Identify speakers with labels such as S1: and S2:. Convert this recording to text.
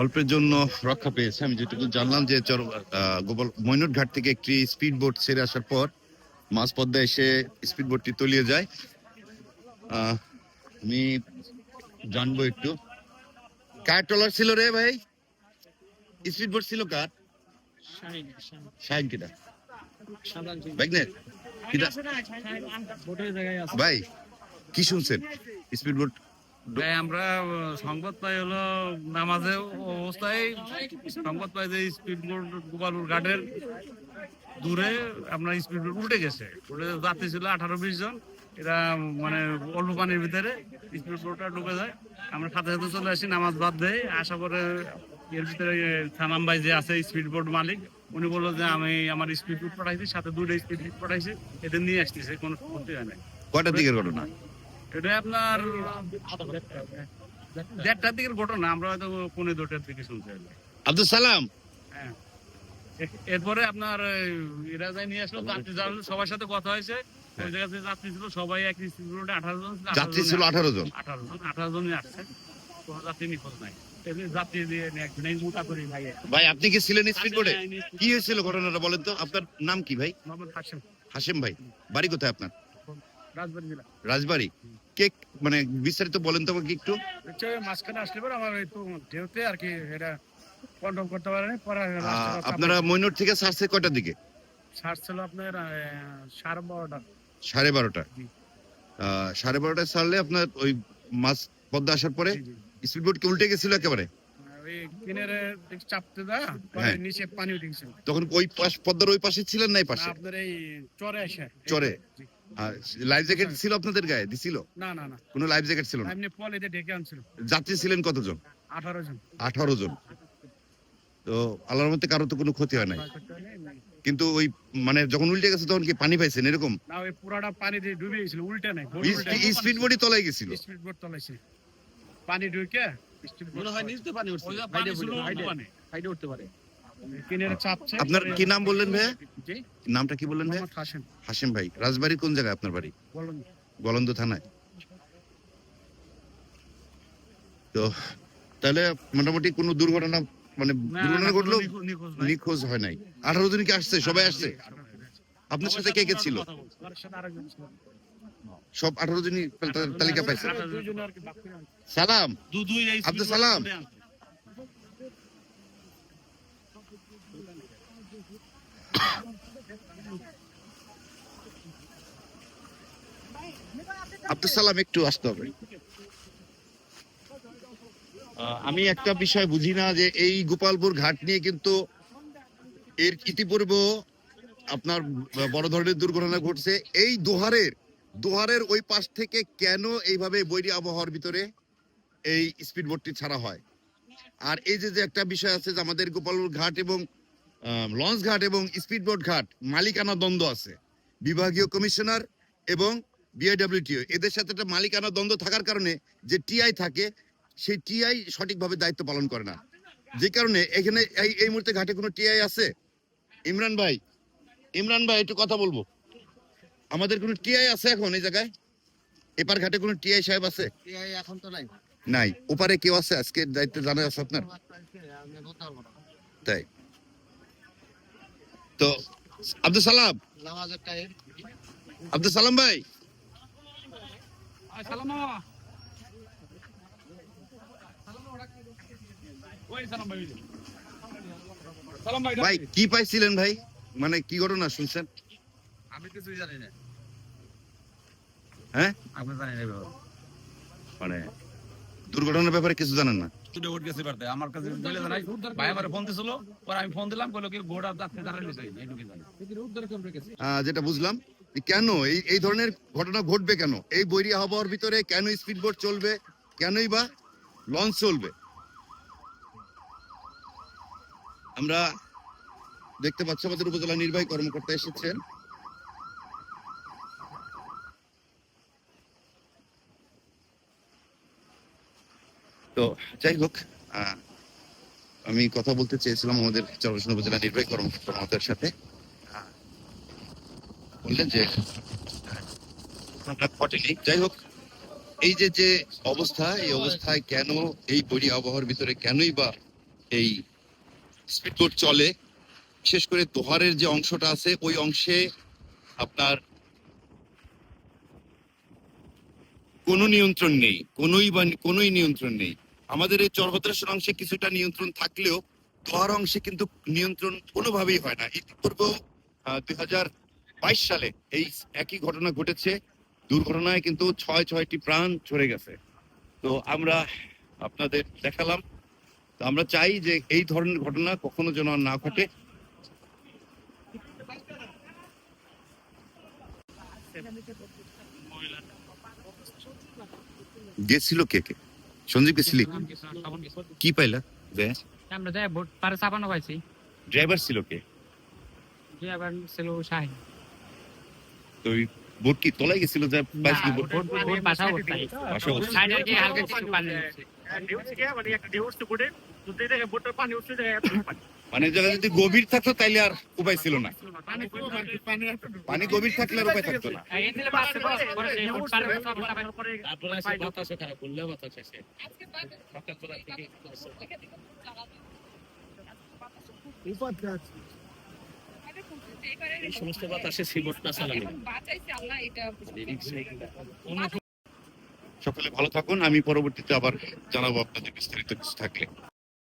S1: অল্পের জন্য রক্ষা পেয়েছে। আমি যেটুকু জানলাম যে চর গোপাল মৈনট ঘাট থেকে একটি স্পিড বোট ছেড়ে আসার পর মাঝ পদ্মায় এসে স্পিড বোটটি তলিয়ে যায়। আমি জানব একটু। কার ট্রলার ছিল রে ভাই? স্পিড বোট ছিল কার? শাহিন কিটা ব্যাগনের ভাই কি শুনছেন? স্পিড বোট
S2: ভাই আমরা সংবাদ পাই হলো নামাজে অবস্থায়। সংবাদ পাই যে স্পিড বোট গোপালপুর ঘাটের দূরে আপনার স্পিড বোট উল্টে গেছে। উল্টে যাত্রী ছিল আঠারো বিশ জন। এরা মানে অল্প পানির ভিতরে বোটটা ডুবে যায়। আমরা সাথে সাথে চলে আসি, নামাজ বাদ দেয়। আসা করে এর ভিতরে থানাম ভাই যে আছে স্পিড বোট মালিক, উনি বলল যে, আমি আমার স্পিড বোট পাঠাইছি, সাথে দুটো স্পিড বোট পাঠাইছি। এদের নিয়ে আসতেছে, কোনো ক্ষতি হয় না
S1: কয়টার দিকের ঘটনা?
S2: এটা আপনার দেড়টার দিকের ঘটনা আমরা হয়তো পনেরো দুটার দিকে
S1: আব্দুল সালাম।
S2: হ্যাঁ। এরপরে আপনার এই, এরা যাই নিয়ে আসলো যাত্রী সবার সাথে কথা হয়েছে। ওই জায়গাতে যাত্রী ছিল সবাই এক আঠারো জন
S1: যাত্রী ছিল আঠারো জন।
S2: আঠারো জন আঠারো জনই আসছে। কোনো যাত্রী নিখোঁজ নাই। ভাই।
S1: আপনি কি ছিলেন স্পিড বোটে? কি হয়েছিল ঘটনাটা বলেন তো? আপনার নাম কি ভাই?
S2: হাসিম
S1: ভাই বাড়ি কোথায় আপনার?
S2: রাজবাড়ি জেলা।
S1: রাজবাড়ি? কে মানে বিস্তারিত বলেন তো আমাকে একটু।
S2: মাঝখানে আসলে পরে আমার একটু ঢেউতে আর কি এটা কন্ট্রোল করতে পারেনি পরে
S1: আপনারা মইনট থেকে ছাড়ছে কয়টার দিকে?
S2: সার ছিল আপনার সাড়ে বারোটা।
S1: সাড়ে বারোটা? সাড়ে বারোটায় ছাড়লে আপনার ওই মাছ পদ্মা আসার পরে
S2: জি, জি।
S1: স্পিড বোট কি উল্টে গেছিল একেবারে?
S2: ওই কিনারে চাপতে দা
S1: হ্যাঁ।
S2: নিচে পানি উঠে গেছিল।
S1: তখন ওই পাশ পদ্মার ওই পাশে ছিলেন না এই পাশে?
S2: আপনার এই চরে আসে
S1: চরে? লাইফ জ্যাকেট ছিল আপনাদের গায়ে? দিছিল?
S2: না না না।
S1: কোনো লাইফ জ্যাকেট ছিল না?
S2: এমনি পলিতে ঢেকে আনছিল।
S1: যাত্রী ছিলেন কতজন?
S2: আঠারো জন।
S1: আঠারো জন। তো আল্লাহর মধ্যে কারও তো কোনো ক্ষতি হয় নাই। কিন্তু ওই মানে যখন উল্টে গেছে তখন কি পানি পাইছেন? এরকম?
S2: না ওই পুরাটা পানি দিয়ে ডুবে গেছিল উল্টে নাই।
S1: স্পিড বোটই তলায় গেছিল?
S2: স্পিড বোট তলাইছে। পানি ঢুকে
S3: মনে হয় নিচতে পানি উঠছে।
S2: পানি
S3: উঠতে- পারে।
S1: আপনার কি নাম বললেন ভাইয়া?
S2: জি।
S1: নামটা কি বললেন
S2: মোহাম্মদ হাসিম
S1: হাসিম ভাই রাজবাড়ি কোন জায়গায় আপনার বাড়ি? গলন্দ। থানায়। তো তাহলে মোটামুটি কোনো দুর্ঘটনা মানে দুর্ঘটনা ঘটলো নিখোঁজ হয় নাই। আঠারো জন কি আসছে? সবাই আসছে? আপনার সাথে কে কে ছিল? সব আঠারো জনই তালিকা পাইছে। সালাম। আব্দুল সালাম। আব্দুল সালাম, একটু আসতে হবে। আমি একটা বিষয় বুঝি না যে এই গোপালপুর ঘাট নিয়ে কিন্তু এর ইতিপূর্বে আপনার বড় ধরনের দুর্ঘটনা ঘটছে। এই দোহারের দোহারের ওই পাশ থেকে কেন এইভাবে বৈরী আবহাওয়ার ভিতরে এই স্পিড বোটটি ছাড়া হয়? আর এই যে একটা বিষয় আছে যে আমাদের গোপালপুর ঘাট এবং লঞ্চ ঘাট এবং স্পিড বোট ঘাট মালিকানা দ্বন্দ্ব আছে। বিভাগীয় কমিশনার এবং বিআইডব্লিউটিও এদের সাথে একটা মালিকানা দ্বন্দ্ব থাকার কারণে যে টিআই থাকে সেই টিআই সঠিকভাবে দায়িত্ব পালন করে না। যে কারণে এখানে এই এই মুহূর্তে ঘাটে কোনো টিআই আছে? ইমরান ভাই ইমরান ভাই একটু কথা বলব। আমাদের কোনো টিআই আছে এখন এই জায়গায়? এপার ঘাটে কোনো টিআই সাহেব আছে?
S3: এই এখন তো নাই।
S1: নাই। ওপারে কেউ আছে? আজকে দায়িত্ব জানা আছে আপনার? তাই। তো আব্দুল সালাম। আব্দুল সালাম ভাই।
S2: সালাম মামা। ওই সালাম ভাই সালাম ভাই
S1: ভাই কি পাইছিলেন ভাই? মানে কি ঘটনা শুনছেন?
S3: আমি কিছুই জানি না।
S1: হ্যাঁ?
S3: আমি জানি না
S1: মানে দুর্ঘটনার ব্যাপারে কিছু জানেন না?
S3: গেছে আমার কাছে জানাই ভাই আমার ফোন দিছিল আমি ফোন দিলাম, কইলো কি দিছে এইটুকু জানি।
S1: যেটা বুঝলাম কেন এই এই ধরনের ঘটনা ঘটবে কেন? এই বৈরী আবহাওয়ার ভিতরে কেন স্পিড বোট চলবে? কেনই বা লঞ্চ চলবে? আমরা দেখতে পাচ্ছি আমাদের উপজেলা নির্বাহী কর্মকর্তা এসেছেন। তো যাই হোক আমি কথা বলতে চেয়েছিলাম আমাদের চরবসন উপজেলা নির্বাহী কর্মকর্তার সাথে। বললেন যে, যাই হোক, এই যে যে অবস্থা, এই অবস্থায় কেন এই বড়ি আবহাওয়ার ভিতরে কেনই বা এই স্পিডবোট চলে, বিশেষ করে দোহারের যে অংশটা আছে, ওই অংশে আপনার কোনো নিয়ন্ত্রণ নেই, কোনোই বা, কোনোই নিয়ন্ত্রণ নেই। আমাদের এই চরভদ্রেশ্বর অংশে কিছুটা নিয়ন্ত্রণ থাকলেও দোহার অংশে কিন্তু নিয়ন্ত্রণ কোনোভাবেই হয় না। ইতিপূর্বেও দুই হাজার বাইশ সালে এই একই ঘটনা ঘটেছে। দুর্ঘটনায় কিন্তু ছয় ছয়টি প্রাণ চলে গেছে। তো আমরা আপনাদের দেখালাম। তো আমরা চাই যে এই ধরনের ঘটনা কখনো যেন না ঘটে। গেছিল কে কে? সঞ্জীব গেছিলি কি? পাইলা?
S4: আমরা যাই ভোট পারে চাপানো পাইছি।
S1: ড্রাইভার ছিল কে?
S4: ড্রাইভার ছিল শাহিন।
S1: তো বোট কি তোলাই গেছিল যে বাইশ কি বোট
S4: ভোট ভোট বাসা করতে
S1: বাসা অবস্থা।
S4: সাইডে কি হালকা কিছু পানি হচ্ছে
S1: মানে এই জায়গা যদি গভীর থাকতো তাইলে আর উপায় ছিল না। পানি গভীর থাকলে আর উপায় থাকতো না।
S4: এই
S5: বাতাসে চালানো
S1: সকলে ভালো থাকুন আমি পরবর্তীতে আবার জানাব আপনাদের বিস্তারিত কিছু থাকলে।